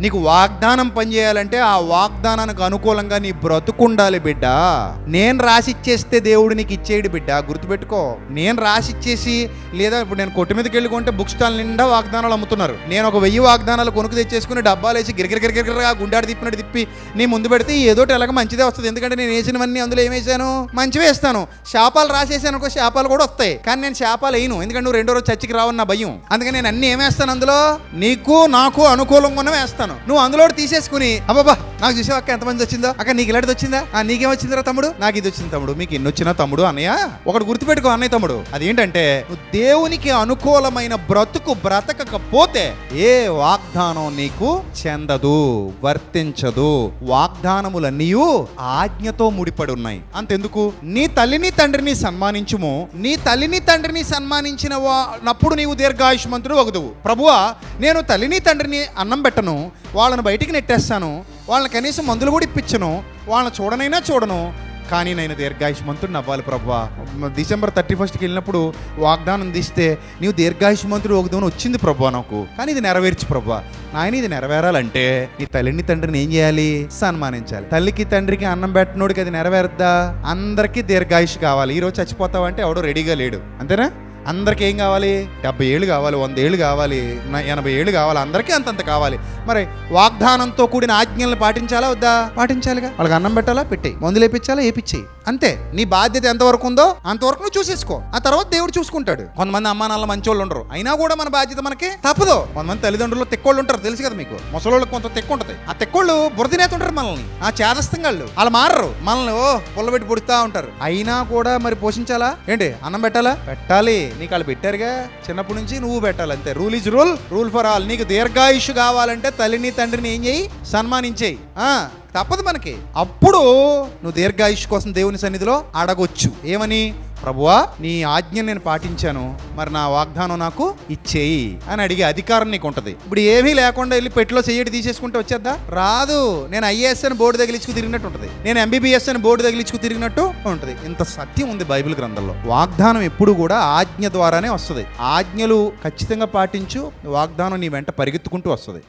నీకు వాగ్దానం పనిచేయాలంటే ఆ వాగ్దానానికి అనుకూలంగా నీ బ్రతుకుండాలి బిడ్డ. నేను రాసిచ్చేస్తే దేవుడు నీకు ఇచ్చేయడు బిడ్డ. గుర్తుపెట్టుకో. నేను రాసిచ్చేసి లేదా ఇప్పుడు నేను కొట్టు మీదకి వెళ్ళి కొంటే బుక్ స్టాల్ నిండా వాగ్దానాలు అమ్ముతున్నారు. నేను ఒక వెయ్యి వాగ్దానాలు కొనుక్కు తెచ్చేసుకుని డబ్బాలు వేసి గిరిగిరి గుండాడు తిప్పినట్టు తిప్పి నీ ముందు పెడితే ఏదోటి ఎలాగ మంచిదే వస్తుంది. ఎందుకంటే నేను వేసినవన్నీ అందులో ఏమేసాను మంచివే వేస్తాను. శాపాలు రాసేసాను అనుకో శాపాలు కూడా వస్తాయి. కానీ నేను శాపాలు వేయను. ఎందుకంటే నువ్వు రెండో రోజు చర్చికి రావన్న భయం. అందుకని నేను అన్ని ఏమేస్తాను అందులో? నీకు నాకు అనుకూలంగా వేస్తాను. వేస్తాను నువ్వు అందులో తీసేసుకుని అబ్బాబా నాకు చూసావు అక్క ఎంతమంది వచ్చిందో? అక్క నీకు ఇలాంటిది వచ్చిందా? ఆ నీకేం వచ్చిందిరా తమ్ముడు? నాకు ఇది వచ్చింది తమ్ముడు. మీకు ఇన్ని వచ్చినా తమ్ముడు అన్నయ్య? ఒకటి గుర్తుపెట్టుకో అన్నయ్య తమ్ముడు. అదేంటంటే నువ్వు దేవునికి అనుకూలమైన బ్రతుకు బ్రతకకపోతే ఏ వాగ్దానం నీకు చెందదు వర్తించదు. వాగ్దానములన్నీ ఆజ్ఞతో ముడిపడి ఉన్నాయి అంతెందుకు? నీ తల్లిని తండ్రిని సన్మానించుము. నీ తల్లిని తండ్రిని సన్మానించిన నప్పుడు నీవు దీర్ఘాయుష్మంతుడు ఒకదువు ప్రభువా నేను తల్లిని తండ్రిని అన్నం పెట్టను. వాళ్ళని బయటికి నెట్టేస్తాను వాళ్ళని కనీసం మందులు కూడా ఇప్పించను వాళ్ళని చూడనైనా చూడను. కానీ నేను దీర్ఘాయుష్మంతుడిని అవ్వాలి ప్రభా. డిసెంబర్ థర్టీ ఫస్ట్కి వెళ్ళినప్పుడు వాగ్దానం తీస్తే నీవు దీర్ఘాయుష్మంతుడు ఒకదాని వచ్చింది ప్రభా నాకు. కానీ ఇది నెరవేర్చు ప్రభా. నాయన ఇది నెరవేరాలంటే ఈ తల్లిని తండ్రిని ఏం చేయాలి? సన్మానించాలి. తల్లికి తండ్రికి అన్నం పెట్టినోడికి అది నెరవేరుద్దా? అందరికీ దీర్ఘాయుష్ కావాలి. ఈరోజు చచ్చిపోతావంటే ఎవడో రెడీగా లేడు. అంతేనా? అందరికి ఏం కావాలి? డెబ్బై ఏళ్ళు కావాలి వంద ఏళ్ళు కావాలి ఎనభై ఏళ్ళు కావాలి అందరికీ అంతంత కావాలి. మరి వాగ్దానంతో కూడిన ఆజ్ఞలను పాటించాలా వద్దా? పాటించాలిగా. వాళ్ళకి అన్నం పెట్టాలా? పెట్టేయి. మందులు వేపించాలా? వేపించేయి. అంతే. నీ బాధ్యత ఎంతవరకు ఉందో అంతవరకు నువ్వు చూసేసుకో. ఆ తర్వాత దేవుడు చూసుకుంటాడు. కొంతమంది అమ్మా నాన్న మంచోళ్ళు ఉండరు. అయినా కూడా మన బాధ్యత మనకి తప్పదు. కొంతమంది తల్లిదండ్రులు తెక్కోళ్ళు ఉంటారు. తెలుసు కదా మీకు. ముసలోళ్ళకి కొంత తెక్కు ఉంటుంది. ఆ తెక్కోళ్ళు బురదినేతుంటారు మనల్ని. ఆ చేదస్తంగాళ్ళు వాళ్ళు మారరు. మనల్ని ఓ పుల్లబెట్టి పుడుతా ఉంటారు. అయినా కూడా మరి పోషించాలా? ఏంటి? అన్నం పెట్టాలా? పెట్టాలి. నీకు వాళ్ళు పెట్టారుగా? చిన్నప్పటి నుంచి నువ్వు పెట్టాలి అంతే. Rule is rule rule for all నీకు దీర్ఘాయుష్ కావాలంటే తల్లిని తండ్రిని ఏం చేయి? సన్మానించేయి. ఆ, తప్పదు మనకి. అప్పుడు నువ్వు దీర్ఘాయుష్ కోసం దేవుని సన్నిధిలో అడగొచ్చు. ఏమని? ప్రభువా నీ ఆజ్ఞ నేను పాటించాను మరి నా వాగ్దానం నాకు ఇచ్చేయి అని అడిగే అధికారం నీకు ఉంటుంది ఇప్పుడు ఏమీ లేకుండా వెళ్ళి పెట్టిలో చెయ్యటి తీసేసుకుంటే వచ్చేద్దా? రాదు. నేను ఐఏఎస్ అని బోర్డు తగిలించుకు తిరిగినట్టు ఉంటుంది. నేను ఎంబీబీఎస్ అని బోర్డు తగిలించుకు తిరిగినట్టు ఉంటుంది. ఇంత సత్యం ఉంది బైబిల్ గ్రంథంలో. వాగ్దానం ఎప్పుడు కూడా ఆజ్ఞ ద్వారానే వస్తుంది. ఆజ్ఞలు ఖచ్చితంగా పాటించు వాగ్దానం నీ వెంట పరిగెత్తుకుంటూ వస్తుంది.